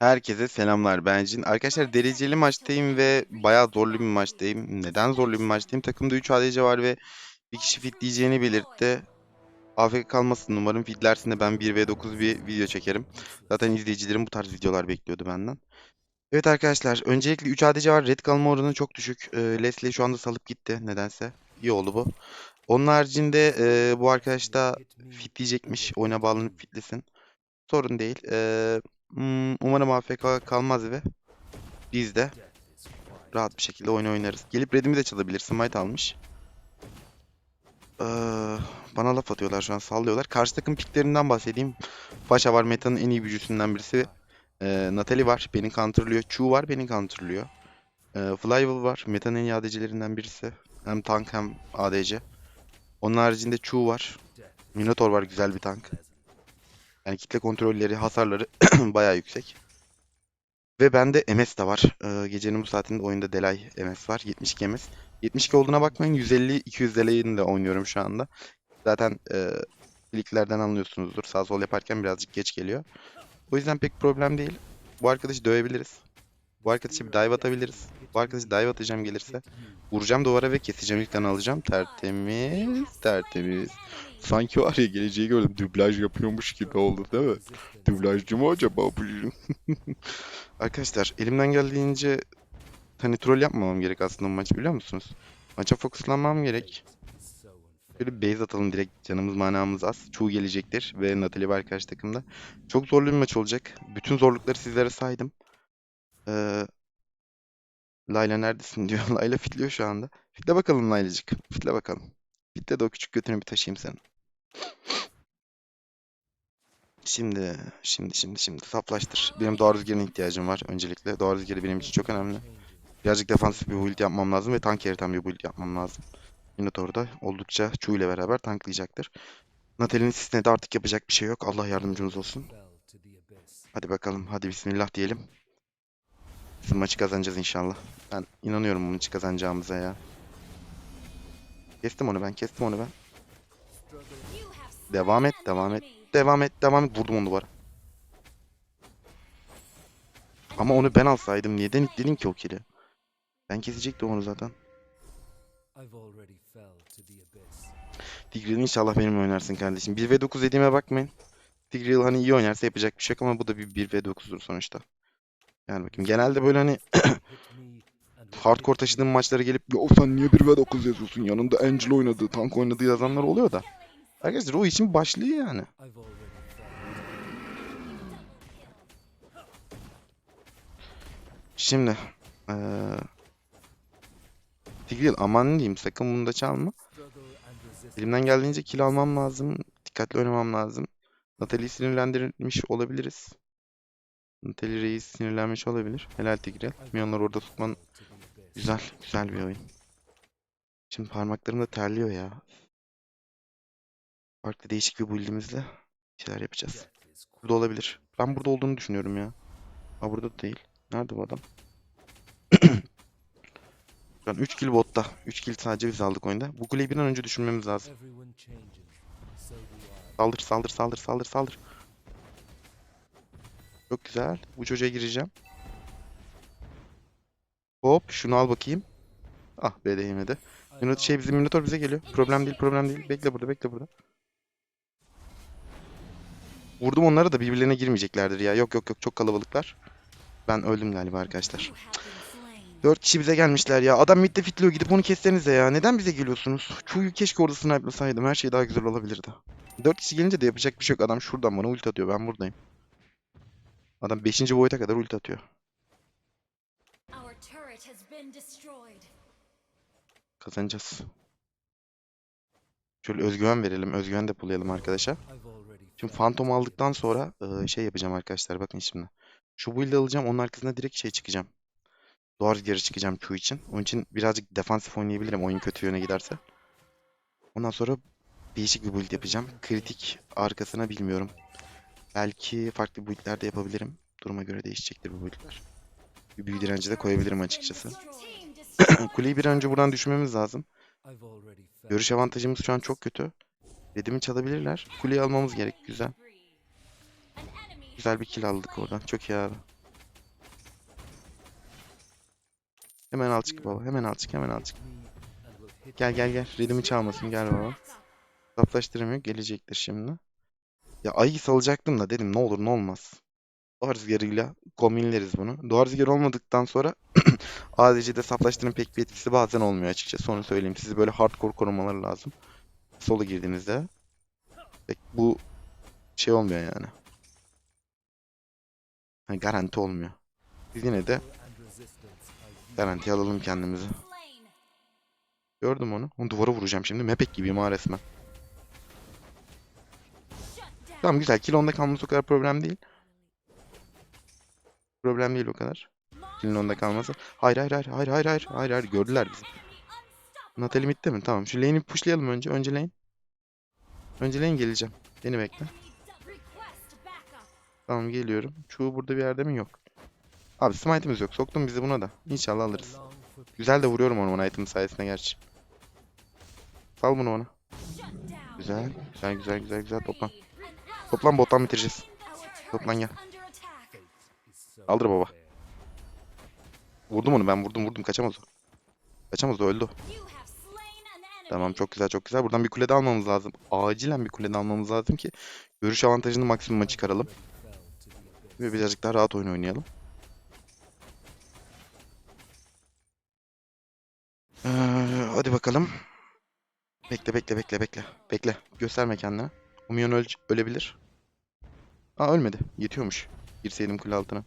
Herkese selamlar ben Cin. Arkadaşlar dereceli maçtayım ve bayağı zorlu bir maçtayım. Neden zorlu bir maçtayım? Takımda 3 ADC var ve bir kişi fitleyeceğini belirtti. AFK kalmasın umarım fitlersin de ben 1v9 bir video çekerim. Zaten izleyicilerim bu tarz videolar bekliyordu benden. Evet arkadaşlar öncelikle 3 ADC var. Red kalma oranı çok düşük. Ee, Leslie şu anda salıp gitti nedense. İyi oldu bu. Onun haricinde e, bu arkadaş da fitleyecekmiş. Oyuna bağlanıp fitlesin. Sorun değil. Ee, hmm, umarım AFK kalmaz ve biz de rahat bir şekilde oyun oynarız. Gelip redimi de çalabilir. Smite almış. Ee, bana laf atıyorlar şu an sallıyorlar. Karşı takım piklerinden bahsedeyim. Paşa var metanın en iyi büyücüsünden birisi. Ee, Natalie var beni counterlıyor. Chu var beni counterlıyor. Ee, Flyval var metanın en iyi ADC'lerinden birisi. Hem tank hem ADC. Onun haricinde Chu var. Minotaur var güzel bir tank. Yani kitle kontrolleri, hasarları bayağı yüksek. Ve bende MS de var. Ee, gecenin bu saatinde oyunda Delay MS var. 72 MS. 72 olduğuna bakmayın. 150-200 Delay'ini de oynuyorum şu anda. Zaten e, liglerden anlıyorsunuzdur. Sağ sol yaparken birazcık geç geliyor. O yüzden pek problem değil. Bu arkadaşı dövebiliriz. Bu arkadaşa bir dive atabiliriz. Bu arkadaşı dive atacağım gelirse. Vuracağım duvara ve keseceğim ilk alacağım. Tertemiz, tertemiz. Sanki var ya geleceği gördüm. Dublaj yapıyormuş gibi oldu değil mi? Dublajcı mı acaba bu? Arkadaşlar elimden geldiğince hani troll yapmamam gerek aslında bu maç biliyor musunuz? Maça fokuslanmam gerek. Böyle base atalım direkt canımız manamız az. Çoğu gelecektir ve Natalie var karşı takımda. Çok zorlu bir maç olacak. Bütün zorlukları sizlere saydım. Ee, Layla neredesin diyor. Layla fitliyor şu anda. Fitle bakalım Laylacık. Fitle bakalım. Fitle de o küçük götünü bir taşıyayım senin. Şimdi, şimdi, şimdi, şimdi saplaştır. Benim doğru rüzgarına ihtiyacım var öncelikle. Doğru rüzgarı benim için çok önemli. Birazcık defansif bir build yapmam lazım ve tank yaratan bir build yapmam lazım. Minotaur da oldukça Chu ile beraber tanklayacaktır. Natalie'nin sisteminde de artık yapacak bir şey yok. Allah yardımcınız olsun. Hadi bakalım. Hadi bismillah diyelim. Biz maçı kazanacağız inşallah. Ben inanıyorum bu maçı kazanacağımıza ya. Kestim onu ben. Kestim onu ben. Devam et. Devam et. Devam et. Devam et. Vurdum onu duvara. Ama onu ben alsaydım. Neden itledin ki o kili? Ben kesecektim onu zaten. Tigreal inşallah benimle oynarsın kardeşim. 1v9 dediğime bakmayın. Tigreal hani iyi oynarsa yapacak bir şey yok ama bu da bir 1v9'dur sonuçta. Yani bakayım genelde böyle hani hardcore taşıdığım maçlara gelip ya sen niye 1v9 yazıyorsun yanında Angel oynadı, tank oynadı yazanlar oluyor da. Arkadaşlar o için başlıyor yani. Şimdi eee Tigreal aman diyeyim sakın bunu da çalma. Elimden geldiğince kill almam lazım. Dikkatli oynamam lazım. Natalie'yi sinirlendirmiş olabiliriz. Natalie Reis sinirlenmiş olabilir. Helal Tigreal. Minyonları orada tutman güzel. Güzel bir oyun. Şimdi parmaklarım da terliyor ya. Farklı değişik bir build'imizle şeyler yapacağız. Burada olabilir. Ben burada olduğunu düşünüyorum ya. Ha burada da değil. Nerede bu adam? Şu an 3 kill botta. 3 kill sadece biz aldık oyunda. Bu kuleyi bir an önce düşürmemiz lazım. Saldır saldır saldır saldır saldır. Çok güzel. Bu çocuğa gireceğim. Hop şunu al bakayım. Ah be değmedi. Minot şey bizim Minotaur bize geliyor. Problem değil problem değil. Bekle burada bekle burada. Vurdum onlara da birbirlerine girmeyeceklerdir ya. Yok yok yok çok kalabalıklar. Ben öldüm galiba arkadaşlar. 4 kişi bize gelmişler ya. Adam midde fitliyor gidip onu kessenize ya. Neden bize geliyorsunuz? Çuyu keşke orada snipe'lasaydım. Her şey daha güzel olabilirdi. 4 kişi gelince de yapacak bir şey yok. Adam şuradan bana ulti atıyor. Ben buradayım. Adam 5. boyuta kadar ulti atıyor. Kazanacağız. Şöyle özgüven verelim. Özgüven depolayalım arkadaşa. Şimdi Phantom aldıktan sonra e, şey yapacağım arkadaşlar. Bakın şimdi. Şu build alacağım. Onun arkasına direkt şey çıkacağım. Doğru geri çıkacağım Q için. Onun için birazcık defansif oynayabilirim oyun kötü yöne giderse. Ondan sonra değişik bir build yapacağım. Kritik arkasına bilmiyorum. Belki farklı build'ler de yapabilirim. Duruma göre değişecektir bu build'ler bir direnci de koyabilirim açıkçası. Kuleyi bir önce buradan düşmemiz lazım. Görüş avantajımız şu an çok kötü. Redimi çalabilirler. Kuleyi almamız gerek. Güzel. Güzel bir kill aldık oradan. Çok iyi abi. Hemen al çık baba. Hemen al çık. Hemen al çık. Gel gel gel. Redimi çalmasın. Gel baba. Saplaştıramıyor. Gelecektir şimdi. Ya ayı salacaktım da dedim ne olur ne olmaz. Doğa rüzgarıyla kombinleriz bunu. Doğa rüzgarı olmadıktan sonra ADC'de saflaştırın pek bir etkisi bazen olmuyor açıkçası. Onu söyleyeyim. Sizi böyle hardcore korumaları lazım. Solo girdiğinizde. Pek bu şey olmuyor yani. Hani garanti olmuyor. Biz yine de garanti alalım kendimizi. Gördüm onu. Onu duvara vuracağım şimdi. Mepek gibiyim ha resmen. Tamam güzel. Kill onda kalması o kadar problem değil. Problem değil o kadar. Kill'in onda kalması. Hayır hayır hayır hayır hayır hayır hayır hayır gördüler bizi. Natalie midde mi? Tamam. Şu lane'i pushlayalım önce. Önce lane. Önce lane geleceğim. Beni bekle. Tamam geliyorum. Şu burada bir yerde mi? Yok. Abi smite'imiz yok. Soktun bizi buna da. İnşallah alırız. Güzel de vuruyorum onu item sayesinde gerçi. Sal bunu ona. Güzel. Güzel güzel güzel güzel toplan. Toplan bottan bitireceğiz. Toplan gel. İs under attack. Aldır baba. Vurdum onu ben vurdum vurdum. Kaçamaz o. Kaçamaz o öldü. Tamam çok güzel çok güzel. Buradan bir kulede almamız lazım. Acilen bir kulede almamız lazım ki görüş avantajını maksimuma çıkaralım. Ve birazcık daha rahat oyun oynayalım. Ee, hadi bakalım. Bekle bekle bekle bekle. Bekle. Gösterme minyon öl ölebilir. Aa ölmedi. Yetiyormuş. Girseydim kule altına.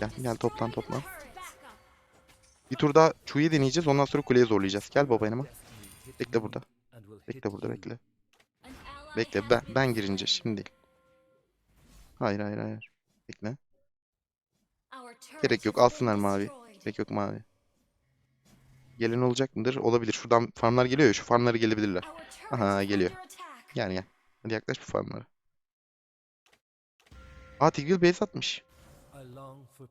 Gel gel toplan toplan. Bir tur daha Chu'yu deneyeceğiz. Ondan sonra kuleye zorlayacağız. Gel baba yanıma. Bekle burada. Bekle burada bekle. Bekle ben, ben girince şimdi. Hayır hayır hayır. Bekle. Gerek yok, alsınlar mavi. Gerek yok mavi. Gelen olacak mıdır? Olabilir. Şuradan farmlar geliyor ya. Şu farmları gelebilirler. Aha, geliyor. Gel gel. Hadi yaklaş bu farmlara. Aa Tigreal base atmış. You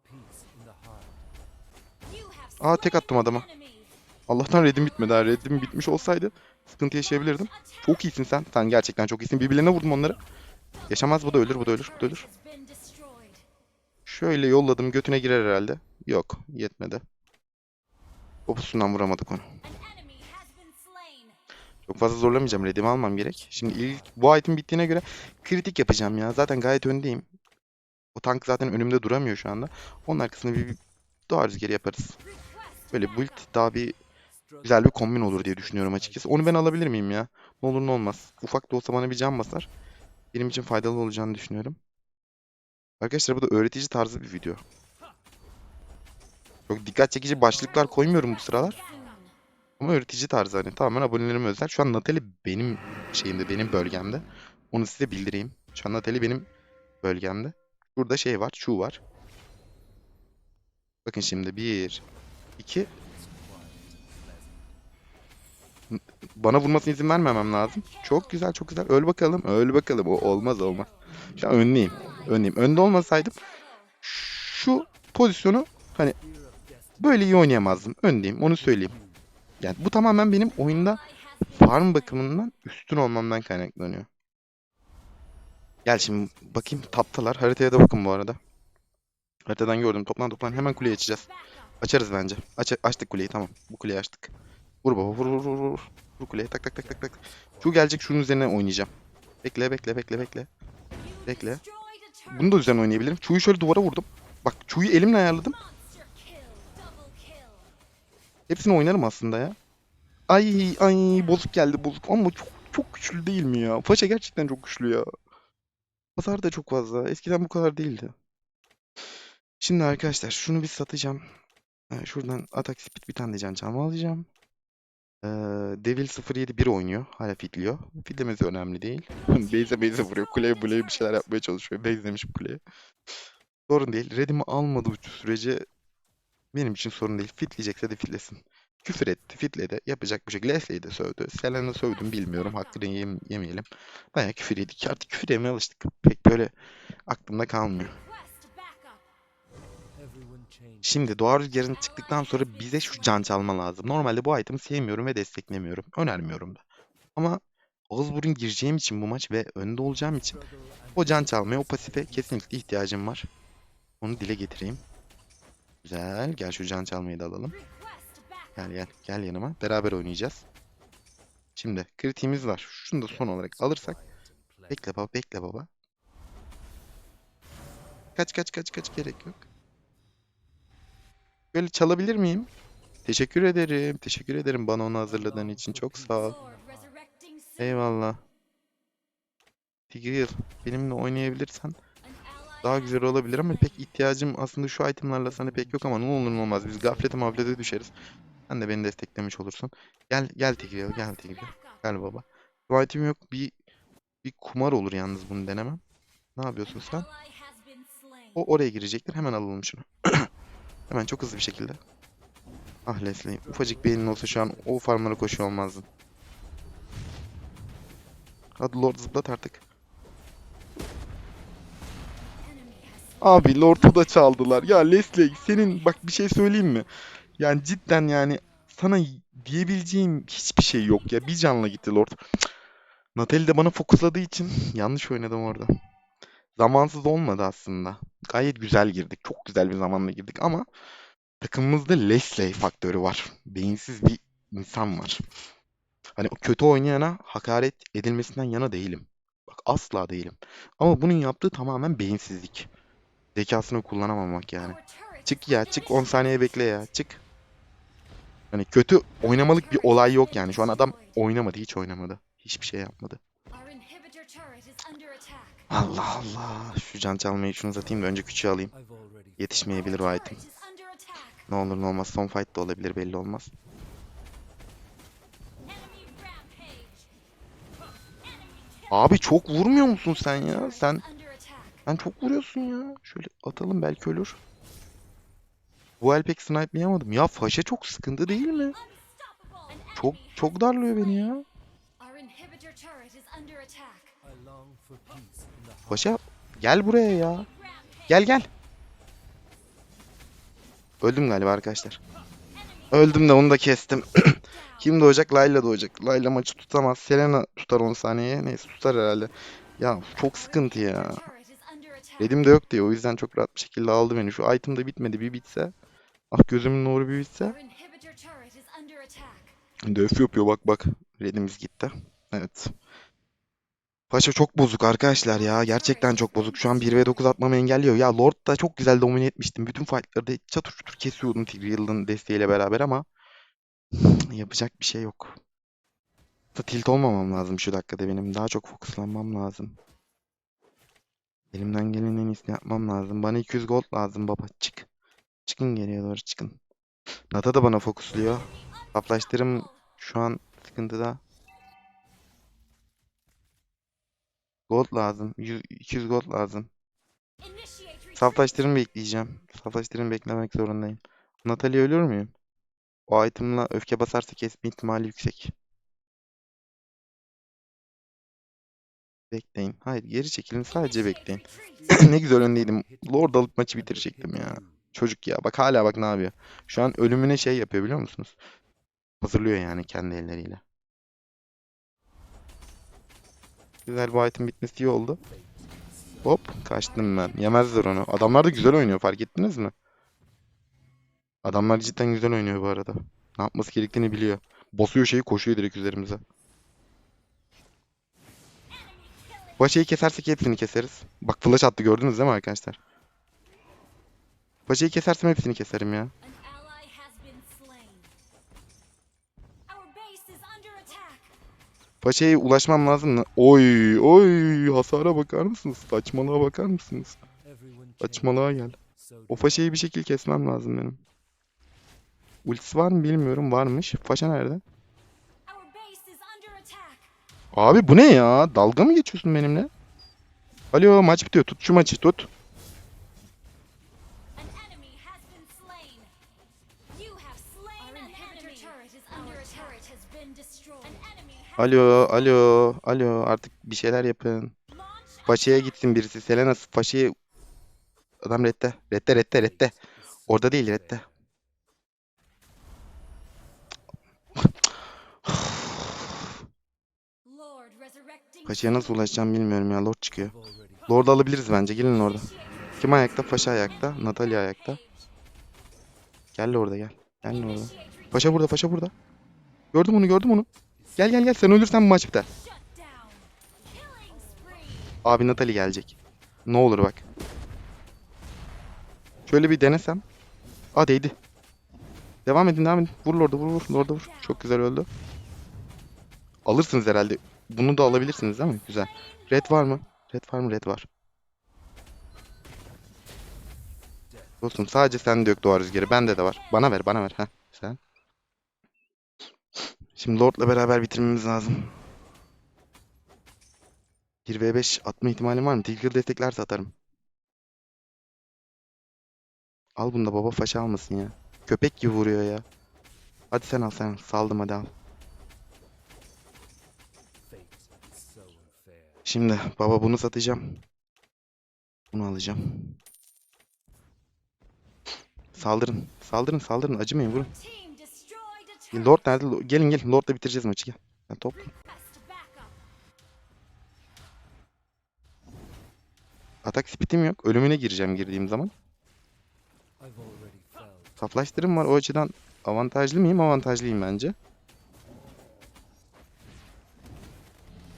have Aa tek slain attım adama. Allah'tan redim bitmedi ha. Redim bitmiş olsaydı sıkıntı yaşayabilirdim. Çok iyisin sen. Sen gerçekten çok iyisin. Birbirlerine vurdum onları. Yaşamaz bu da ölür bu da ölür bu da ölür. Has been destroyed. Şöyle yolladım götüne girer herhalde. Yok yetmedi. Poposundan vuramadık onu. An enemy has been slain. Çok fazla zorlamayacağım. Redimi almam gerek. Şimdi ilk bu item bittiğine göre kritik yapacağım ya. Zaten gayet öndeyim. O tank zaten önümde duramıyor şu anda. Onun arkasında bir, bir doğa rüzgarı yaparız. Böyle build daha bir güzel bir kombin olur diye düşünüyorum açıkçası. Onu ben alabilir miyim ya? Ne olur ne olmaz. Ufak da olsa bana bir can basar. Benim için faydalı olacağını düşünüyorum. Arkadaşlar bu da öğretici tarzı bir video. Çok dikkat çekici başlıklar koymuyorum bu sıralar. Ama öğretici tarzı hani tamamen abonelerime özel. Şu an Natali benim şeyimde, benim bölgemde. Onu size bildireyim. Şu an Natali benim bölgemde. Burada şey var, şu var. Bakın şimdi bir, iki. Bana vurmasına izin vermemem lazım. Çok güzel, çok güzel. Öl bakalım, öl bakalım. O olmaz, olmaz. Şu an önleyim, önleyim. Önde olmasaydım şu pozisyonu hani böyle iyi oynayamazdım. Öndeyim, onu söyleyeyim. Yani bu tamamen benim oyunda farm bakımından üstün olmamdan kaynaklanıyor. Gel şimdi bakayım taptalar. Haritaya da bakın bu arada. Haritadan gördüm. Toplan toplan hemen kuleyi açacağız. Açarız bence. Aç açtık kuleyi tamam. Bu kuleyi açtık. Vur baba vur vur vur vur. Vur kuleye tak tak tak tak tak. Şu gelecek şunun üzerine oynayacağım. Bekle bekle bekle bekle. Bekle. Bunu da üzerine oynayabilirim. Çuyu şöyle duvara vurdum. Bak çuyu elimle ayarladım. Hepsini oynarım aslında ya. Ay ay bozuk geldi bozuk ama çok çok güçlü değil mi ya? Paşa gerçekten çok güçlü ya. Hasar da çok fazla. Eskiden bu kadar değildi. Şimdi arkadaşlar şunu bir satacağım. Ee, şuradan atak speed bir tane de can çalma alacağım. Ee, Devil 071 oynuyor. Hala fitliyor. Fitlemesi önemli değil. Beyze beyze vuruyor. Kuleye buleye bir şeyler yapmaya çalışıyor. Beyzlemiş bu kuleye. Sorun değil. Redimi almadığı sürece benim için sorun değil. Fitleyecekse de fitlesin. Küfür etti, fitledi. Yapacak bir şey. Leslie'yi de sövdü. Selen'i sövdüm bilmiyorum. Hakkını yem yemeyelim. Bayağı küfür yedik. Artık küfür yemeye alıştık. Pek böyle aklımda kalmıyor. Şimdi Doğa Rüzgarı'nın çıktıktan sonra bize şu can çalma lazım. Normalde bu item'ı sevmiyorum ve desteklemiyorum. Önermiyorum da. Ama ağız gireceğim için bu maç ve önde olacağım için o can çalmaya, o pasife kesinlikle ihtiyacım var. Onu dile getireyim. Güzel. Gel şu can çalmayı da alalım. Gel gel. Gel yanıma. Beraber oynayacağız. Şimdi kritiğimiz var. Şunu da son olarak alırsak. Bekle baba. Bekle baba. Kaç kaç kaç kaç gerek yok. Böyle çalabilir miyim? Teşekkür ederim. Teşekkür ederim bana onu hazırladığın için. Çok sağ ol. Eyvallah. Tigreal benimle oynayabilirsen daha güzel olabilir ama pek ihtiyacım aslında şu itemlarla sana pek yok ama ne olur ne olmaz biz gaflete maflete düşeriz. Sen de beni desteklemiş olursun. Gel gel Tigreal gel backup. Gel baba. İtem yok bir bir kumar olur yalnız bunu denemem. Ne yapıyorsun sen? O oraya girecektir. Hemen alalım şunu. Hemen çok hızlı bir şekilde. Ah Leslie. Ufacık beynin olsa şu an o farmlara koşuyor olmazdın. Hadi Lord zıplat artık. Abi Lord'u da çaldılar. Ya Leslie senin bak bir şey söyleyeyim mi? Yani cidden yani sana diyebileceğim hiçbir şey yok ya. Bir canla gitti Lord. Natalie de bana fokusladığı için yanlış oynadım orada. Zamansız olmadı aslında. Gayet güzel girdik. Çok güzel bir zamanla girdik ama takımımızda Leslie faktörü var. Beyinsiz bir insan var. Hani o kötü oynayana hakaret edilmesinden yana değilim. Bak asla değilim. Ama bunun yaptığı tamamen beyinsizlik. Zekasını kullanamamak yani. Çık ya çık 10 saniye bekle ya çık. Hani kötü oynamalık bir olay yok yani. Şu an adam oynamadı hiç oynamadı. Hiçbir şey yapmadı. Allah Allah. Şu can çalmayı şunu uzatayım da önce küçüğü alayım. Yetişmeyebilir o item. Ne olur ne olmaz. Son fight da olabilir belli olmaz. Abi çok vurmuyor musun sen ya? Sen sen çok vuruyorsun ya. Şöyle atalım belki ölür. Bu el pek snipe'layamadım. Ya Faşa çok sıkıntı değil mi? Çok çok darlıyor beni ya. Faşa gel buraya ya. Gel gel. Öldüm galiba arkadaşlar. Öldüm de onu da kestim. Kim doğacak? Layla doğacak. Layla maçı tutamaz. Selena tutar 10 saniyeye. Neyse tutar herhalde. Ya çok sıkıntı ya. Dedim de yok diye. O yüzden çok rahat bir şekilde aldı beni. Şu item da bitmedi. Bir bitse. Ah gözümün nuru bir bitse. Döf yapıyor bak bak. Redimiz gitti. Evet. Paşa çok bozuk arkadaşlar ya. Gerçekten çok bozuk. Şu an 1v9 atmamı engelliyor. Ya Lord da çok güzel domine etmiştim. Bütün fightları da çatır çutur kesiyordum Tigreal'ın desteğiyle beraber ama yapacak bir şey yok. Tilt olmamam lazım şu dakikada benim. Daha çok fokuslanmam lazım. Elimden gelenin en iyisini yapmam lazım. Bana 200 gold lazım baba. Çık. Çıkın geriye doğru çıkın. Nata da bana fokusluyor. Saplaştırım şu an sıkıntıda. Gold lazım. 100, 200 gold lazım. Saflaştırım bekleyeceğim. Saflaştırım beklemek zorundayım. Natalie ölür müyüm? O item'la öfke basarsa kesme ihtimali yüksek. Bekleyin. Hayır geri çekilin sadece bekleyin. ne güzel öndeydim. Lord alıp maçı bitirecektim ya. Çocuk ya. Bak hala bak ne yapıyor. Şu an ölümüne şey yapıyor biliyor musunuz? Hazırlıyor yani kendi elleriyle. Güzel bu item bitmesi iyi oldu. Hop kaçtım ben. Yemezler onu. Adamlar da güzel oynuyor fark ettiniz mi? Adamlar cidden güzel oynuyor bu arada. Ne yapması gerektiğini biliyor. Basıyor şeyi koşuyor direkt üzerimize. Paşayı kesersek hepsini keseriz. Bak flash attı gördünüz değil mi arkadaşlar? Paşayı kesersem hepsini keserim ya. Paşa'ya ulaşmam lazım. Oy oy hasara bakar mısınız? Saçmalığa bakar mısınız? Saçmalığa gel. O Faşa'yı bir şekilde kesmem lazım benim. Ultisi var mı bilmiyorum. Varmış. Faşa nerede? Abi bu ne ya? Dalga mı geçiyorsun benimle? Alo maç bitiyor. Tut şu maçı tut. Alo alo alo artık bir şeyler yapın. Faşa'ya gitsin birisi. Selena Faşa'yı... Adam redde. Redde redde redde. Orada değil redde. Paşa'ya nasıl ulaşacağım bilmiyorum ya. Lord çıkıyor. Lord'u alabiliriz bence. Gelin orada. Kim ayakta? Faşa ayakta. Natalia ayakta. Gel orada gel. Gel orada. Paşa burada paşa burada. Gördüm onu gördüm onu. Gel gel gel sen ölürsen maç biter. Abi Natali gelecek. Ne olur bak. Şöyle bir denesem. Aa değdi. Devam edin devam edin. Vur orada vur vur orada vur. Çok güzel öldü. Alırsınız herhalde. Bunu da alabilirsiniz değil mi? Güzel. Red var mı? Red var mı? Red var. Dostum sadece sen dök doğa rüzgarı. Bende de var. Bana ver bana ver. Heh. Şimdi Lord'la beraber bitirmemiz lazım. 1v5 atma ihtimalim var mı? Tilgir desteklerse atarım. Al bunu da baba faşa almasın ya. Köpek gibi vuruyor ya. Hadi sen al sen al. Saldım hadi al. Şimdi baba bunu satacağım. Bunu alacağım. Saldırın. Saldırın saldırın. Acımayın vurun. Lord nerede? Gelin gelin. Lord'la bitireceğiz maçı gel. Gel top. Atak speed'im yok. Ölümüne gireceğim girdiğim zaman. Saflaştırım var. O açıdan avantajlı mıyım? Avantajlıyım bence.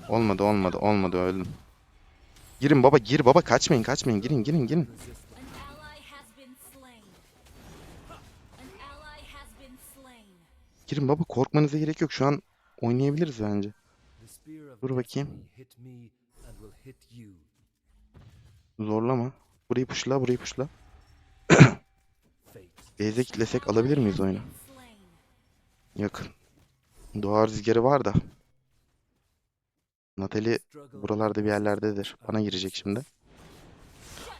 Olmadı olmadı olmadı öldüm. Girin baba gir baba kaçmayın kaçmayın girin girin girin. Girin baba korkmanıza gerek yok. Şu an oynayabiliriz bence. Dur bakayım. Zorlama. Burayı puşla burayı puşla. Beyze kitlesek alabilir miyiz oyunu? Yakın. Doğa rüzgarı var da. Natali buralarda bir yerlerdedir. Bana girecek şimdi.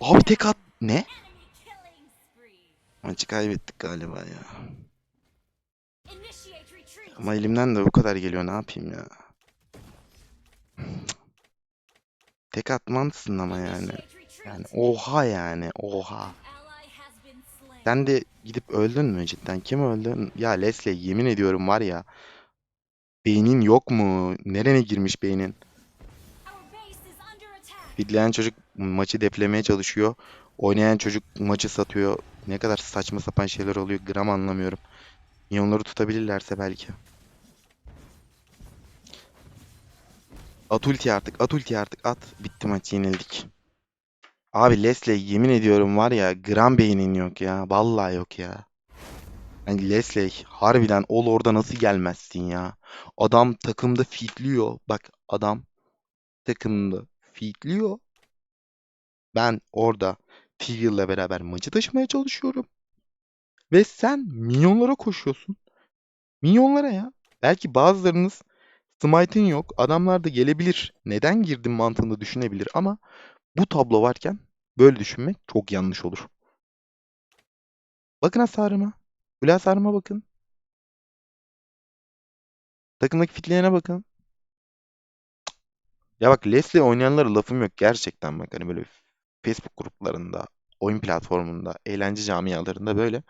Abi tek at. Ne? Maçı kaybettik galiba ya. Ama elimden de bu kadar geliyor. Ne yapayım ya? Tek atmamsın ama yani. Yani oha yani. Oha. Sen de gidip öldün mü cidden? Kim öldü? Ya Leslie yemin ediyorum var ya. Beynin yok mu? Nerene girmiş beynin? Fidleyen çocuk maçı deplemeye çalışıyor. Oynayan çocuk maçı satıyor. Ne kadar saçma sapan şeyler oluyor gram anlamıyorum. Minyonları tutabilirlerse belki. At ulti artık, at ulti artık, at. Bitti maç, yenildik. Abi Leslie yemin ediyorum var ya gram beynin yok ya. Vallahi yok ya. Yani Leslie harbiden ol orada nasıl gelmezsin ya. Adam takımda fitliyor. Bak adam takımda fitliyor. Ben orada Tigre'la beraber maçı taşımaya çalışıyorum. Ve sen minyonlara koşuyorsun. Minyonlara ya. Belki bazılarınız smite'in yok. Adamlar da gelebilir. Neden girdim mantığında düşünebilir ama bu tablo varken böyle düşünmek çok yanlış olur. Bakın hasarıma. Kule hasarıma bakın. Takımdaki fitleyene bakın. Ya bak Leslie oynayanlara lafım yok gerçekten bak hani böyle Facebook gruplarında, oyun platformunda, eğlence camialarında böyle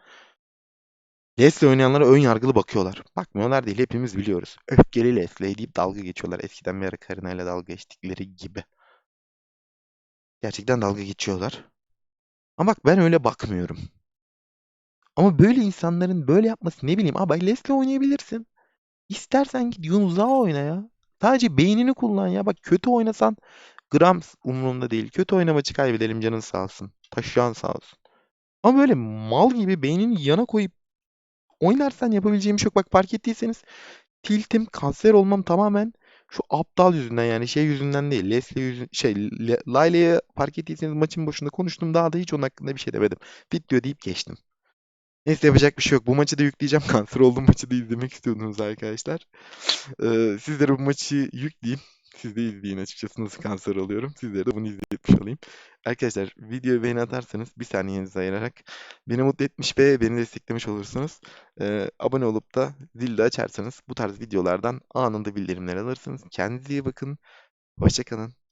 Leslie oynayanlara ön yargılı bakıyorlar. Bakmıyorlar değil hepimiz biliyoruz. Öfkeli Leslie deyip dalga geçiyorlar. Eskiden bir ara Karina ile dalga geçtikleri gibi. Gerçekten dalga geçiyorlar. Ama bak ben öyle bakmıyorum. Ama böyle insanların böyle yapması ne bileyim. Abi Leslie oynayabilirsin. İstersen git Yunus'a oyna ya. Sadece beynini kullan ya. Bak kötü oynasan gram umurumda değil. Kötü oyna maçı kaybedelim canın sağ olsun. Taşıyan sağ olsun. Ama böyle mal gibi beynini yana koyup oynarsan yapabileceğim bir şey yok. Bak fark ettiyseniz tiltim kanser olmam tamamen şu aptal yüzünden yani şey yüzünden değil. Leslie yüzünden şey Le- Layla'ya fark ettiyseniz maçın başında konuştum. Daha da hiç onun hakkında bir şey demedim. Fit diyor deyip geçtim. Neyse yapacak bir şey yok. Bu maçı da yükleyeceğim. Kanser olduğum maçı da izlemek istiyordunuz arkadaşlar. Ee, sizlere bu maçı yükleyeyim. Siz de izleyin açıkçası nasıl kanser oluyorum. Sizlere de bunu izletmiş olayım. Arkadaşlar videoyu beğeni atarsanız bir saniyenizi ayırarak beni mutlu etmiş ve beni desteklemiş olursunuz. Ee, abone olup da zil de açarsanız bu tarz videolardan anında bildirimler alırsınız. Kendinize iyi bakın. Hoşçakalın.